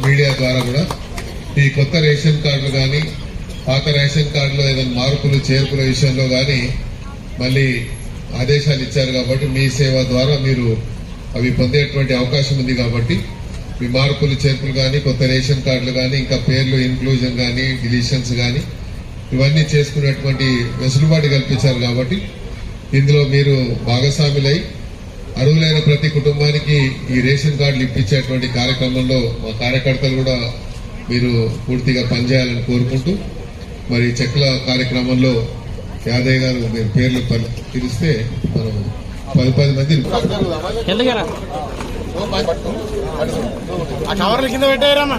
Media ద్వారా కూడా ఈ కొత్త రేషన్ కార్డులు కానీ పాత రేషన్ కార్డులో ఏదైనా మార్పులు చేర్పుల విషయంలో కానీ మళ్ళీ ఆదేశాలు ఇచ్చారు కాబట్టి మీ సేవ ద్వారా మీరు అవి పొందేటువంటి అవకాశం ఉంది కాబట్టి మీ మార్పులు చేర్పులు కానీ కొత్త రేషన్ కార్డులు కానీ ఇంకా పేర్లు ఇన్క్లూజన్ కానీ డిలీషన్స్ కానీ ఇవన్నీ చేసుకునేటువంటి వెసులుబాటు కల్పించారు కాబట్టి ఇందులో మీరు భాగస్వాములై అర్హులైన ప్రతి కుటుంబానికి ఈ రేషన్ కార్డులు ఇప్పించేటువంటి కార్యక్రమంలో మా కార్యకర్తలు కూడా మీరు పూర్తిగా పనిచేయాలని కోరుకుంటూ మరి చెక్ల కార్యక్రమంలో యాదయ్య గారు మీరు పేర్లు పిలిస్తే మనం పది పది మంది కవర్ల కింద పెట్టారమ్మా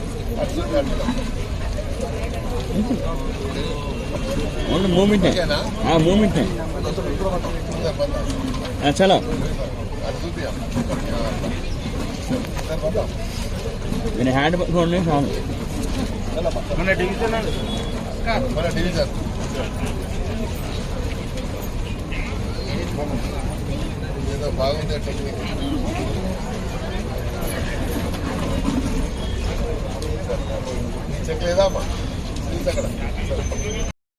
మూమెంట్. మూమెంట్. చలో. నేను హ్యాండ్ పట్టుకోండి చాలు మన డివిజన్ మన డివిజన్. ఏదో బాగుంది టెక్నిక్. que le daba.